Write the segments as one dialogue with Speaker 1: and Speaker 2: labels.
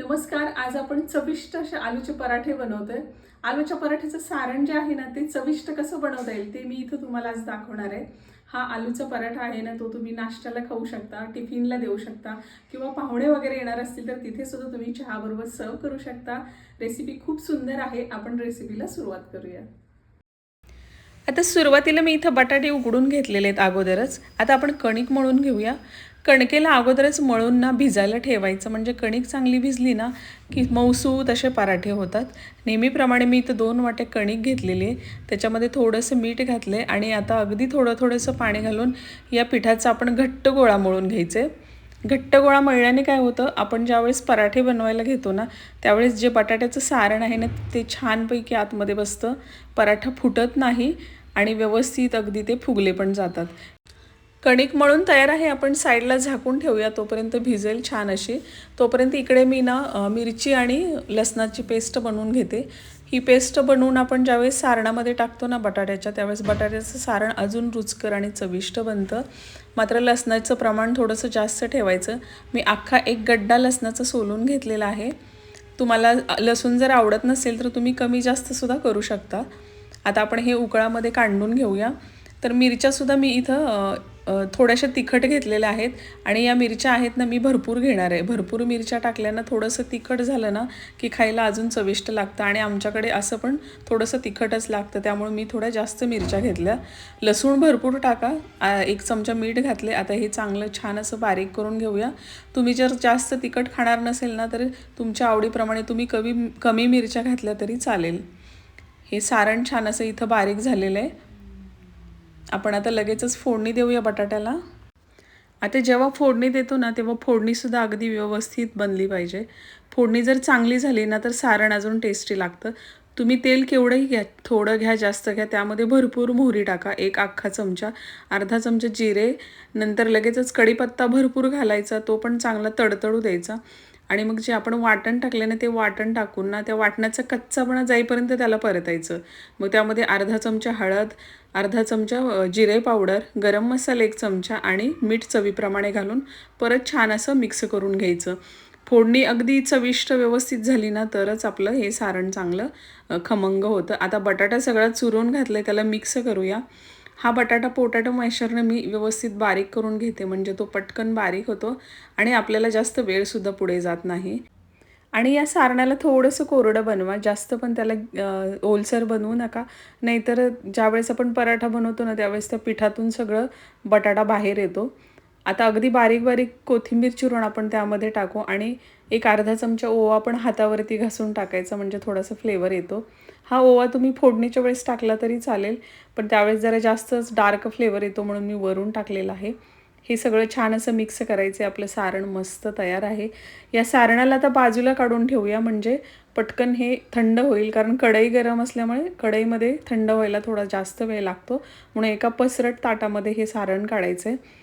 Speaker 1: नमस्कार आज आपण चविष्ट असे आलूचे पराठे बनवतोय. आलूच्या पराठ्याचं सारण जे आहे ना ते चविष्ट कसं बनवता येईल ते मी इथं तुम्हाला आज दाखवणार आहे. हा आलूचा पराठा आहे ना तो तुम्ही नाश्त्याला खाऊ शकता टिफिनला देऊ शकता किंवा पाहुणे वगैरे येणार असतील तर तिथे सुद्धा तुम्ही चहाबरोबर सर्व करू शकता. रेसिपी खूप सुंदर आहे आपण रेसिपीला सुरुवात करूया. आता सुरुवातीला मी इथं बटाटे उघडून घेतलेले आहेत अगोदरच. आता आपण कणिक मळून घेऊया. कणकेला अगोदरच मळून ना भिजायला ठेवायचं. म्हणजे कणिक चांगली भिजली ना की मौसू असे पराठे होतात. नेहमीप्रमाणे मी इथं दोन वाटे कणिक घेतलेली आहे. त्याच्यामध्ये थोडंसं मीठ घातलं आहे आणि आता अगदी थोडं थोडंसं पाणी घालून या पिठाचा आपण घट्ट गोळा मळून घ्यायचं आहे घट्ट गोळा मळल्याने काय होतं? आपण ज्यावेळेस पराठे बनवायला घेतो ना त्यावेळेस जे बटाट्याचं सारण आहे ना ते छानपैकी आतमध्ये बसतं. पराठा फुटत नाही आणि व्यवस्थित अगदी ते फुगले पण जातात. कणिक मळून तयार आहे. आपण साईडला झाकून ठेवूया. तोपर्यंत भिजेल छान अशी. तोपर्यंत इकडे मी ना मिरची आणि लसणाची पेस्ट बनवून घेते. ही पेस्ट बनवून आपण ज्यावेळेस सारणामध्ये टाकतो ना बटाट्याच्या त्यावेळेस बटाट्याचं सारण अजून रुचकर आणि चविष्ट बनतं. मात्र लसणाचं प्रमाण थोडंसं जास्त ठेवायचं. मी अख्खा एक गड्डा लसणाचं सोलून घेतलेला आहे. तुम्हाला लसूण जर आवडत नसेल तर तुम्ही कमी जास्तसुद्धा करू शकता. आता आपण हे उकळामध्ये काढून घेऊया. तर मिरच्यासुद्धा मी इथं थोड्याशा तिखट घेतलेल्या आहेत आणि या मिरच्या आहेत ना मी भरपूर घेणार आहे. भरपूर मिरच्या टाकल्यानं थोडंसं तिखट झालं ना की खायला अजून चविष्ट लागतं आणि आमच्याकडे असं पण थोडंसं तिखटच लागतं. त्यामुळे मी थोड्या जास्त मिरच्या घेतल्या. लसूण भरपूर टाका. एक चमचा मीठ घातले. आता हे चांगलं छान असं बारीक करून घेऊया. तुम्ही जर जास्त तिखट खाणार नसेल ना तर तुमच्या आवडीप्रमाणे तुम्ही कमी कमी मिरच्या घातल्या तरी चालेल. हे सारण छान असं इथं बारीक झालेलं आहे. आपण आता लगेचच फोडणी देऊया बटाट्याला. आता जेव्हा फोडणी देतो ना तेव्हा फोडणीसुद्धा अगदी व्यवस्थित बनली पाहिजे. फोडणी जर चांगली झाली ना तर सारण अजून टेस्टी लागतं. तुम्ही तेल केवढंही घ्या थोडं घ्या जास्त घ्या त्यामध्ये भरपूर मोहरी टाका एक अख्खा चमचा अर्धा चमचा जिरे नंतर लगेचच कढीपत्ता भरपूर घालायचा तो पण चांगला तडतडू द्यायचा. आणि मग जे आपण वाटण टाकले ना ते वाटण टाकून ना त्या वाटणाचा कच्चापणा जाईपर्यंत त्याला परतायचं. मग त्यामध्ये अर्धा चमचा हळद अर्धा चमचा जिरे पावडर गरम मसाला एक चमचा आणि मीठ चवीप्रमाणे घालून परत छान असं मिक्स करून घ्यायचं. फोडणी अगदी चविष्ट व्यवस्थित झाली ना तरच आपलं हे सारण चांगलं खमंग होतं. आता बटाटा सगळा चुरून घातलं आहे त्याला मिक्स करूया. हा बटाटा पोटॅटो मॅशरनं मी व्यवस्थित बारीक करून घेते म्हणजे तो पटकन बारीक होतो आणि आपल्याला जास्त वेळसुद्धा पुढे जात नाही. आणि या सारणाला थोडंसं कोरडं बनवा जास्त पण त्याला ओलसर बनवू नका. नाहीतर ज्यावेळेस आपण पराठा बनवतो ना त्यावेळेस त्या पिठातून सगळं बटाटा बाहेर येतो. आता अगदी बारीक बारीक कोथिंबीर चिरून आपण त्यामध्ये टाकू आणि एक अर्धा चमचा ओवा पण हातावरती घासून टाकायचा म्हणजे थोडासा फ्लेवर येतो. हा ओवा तुम्ही फोडणीच्या वेळेस टाकला तरी चालेल पण त्यावेळेस जरा जास्तच डार्क फ्लेवर येतो म्हणून मी वरून टाकलेला आहे. हे सगळं छान असं मिक्स करायचं आहे आपलं सारण मस्त तयार आहे. या सारणाला आता बाजूला काढून ठेवूया म्हणजे पटकन हे थंड होईल कारण कढई गरम असल्यामुळे कढईमध्ये थंड व्हायला थोडा जास्त वेळ लागतो. म्हणून एका पसरट ताटामध्ये हे सारण काढायचं आहे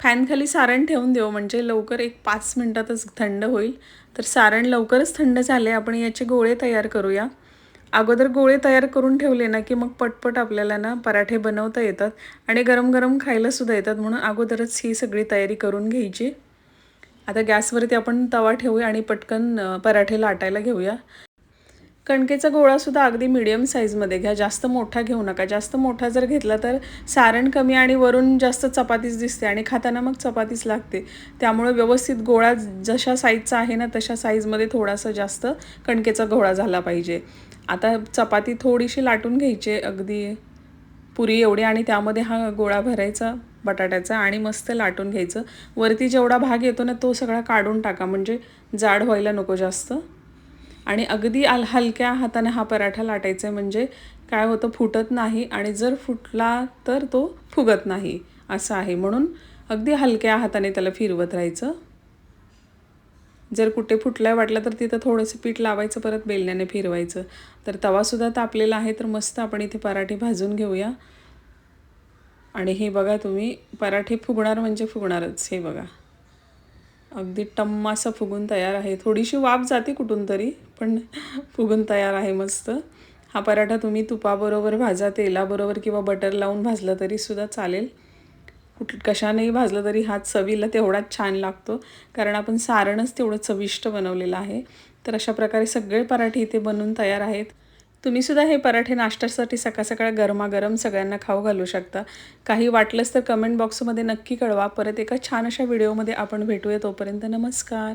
Speaker 1: फॅनखाली सारण ठेवून देऊ म्हणजे लवकर एक पाच मिनटातच थंड होईल. तर सारण लवकरच थंड झाले आपण याचे गोळे तयार करूया. अगोदर गोळे तयार करून ठेवले ना की मग पटपट आपल्याला ना पराठे बनवता येतात आणि गरम गरम खायलासुद्धा येतात म्हणून अगोदरच ही सगळी तयारी करून घ्यायची. आता गॅसवरती आपण तवा ठेवूया आणि पटकन पराठे लाटायला घेऊया. कणकेचा गोळासुद्धा अगदी मिडियम साईजमध्ये घ्या. जास्त मोठा घेऊ नका. जास्त मोठा जर घेतला तर सारण कमी आणि वरून जास्त चपातीच दिसते आणि खाताना मग चपातीच लागते. त्यामुळे व्यवस्थित गोळा जशा साईजचा आहे ना तशा साईजमध्ये थोडासा जास्त कणकेचा गोळा झाला पाहिजे. आता चपाती थोडीशी लाटून घ्यायची अगदी पुरी एवढी आणि त्यामध्ये हा गोळा भरायचा बटाट्याचा आणि मस्त लाटून घ्यायचं. वरती जेवढा भाग येतो ना तो सगळा काढून टाका. म्हणजे जाड व्हायला नको जास्त. आणि अगदी आल हलक्या हाताने हा पराठा लाटायचा आहे. म्हणजे काय होतं फुटत नाही आणि जर फुटला तर तो फुगत नाही असं आहे. म्हणून अगदी हलक्या हाताने त्याला फिरवत राहायचं. जर कुठे फुटलाय वाटलं तर तिथं थोडंसं पीठ लावायचं परत बेलण्याने फिरवायचं. तर तवासुद्धा तापलेला आहे तर मस्त आपण इथे पराठे भाजून घेऊया. आणि हे बघा तुम्ही पराठे फुगणार म्हणजे फुगणारच हे बघा. अगदी टम्म असं फुगून तयार आहे. थोडीशी वाफ जाते कुठून तरी पण फुगून तयार आहे मस्त. हा पराठा तुम्ही तुपाबरोबर भाजा तेलाबरोबर किंवा बटर लावून भाजला तरीसुद्धा चालेल. कुठ कशानेही भाजलं तरी हा चवीला तेवढाच छान लागतो. कारण आपण सारणच तेवढं चविष्ट बनवलेलं आहे. तर अशा प्रकारे सगळे पराठे इथे बनून तयार आहेत. तुम्ही सुद्धा हे पराठे नाश्त्यासाठी सकाळ सकाळ गरमागरम सगळ्यांना खाऊ घालू शकता. काही वाटलंच तर कमेंट बॉक्समध्ये नक्की कळवा. परत एका छान अशा व्हिडिओमध्ये आपण भेटूया. तोपर्यंत नमस्कार.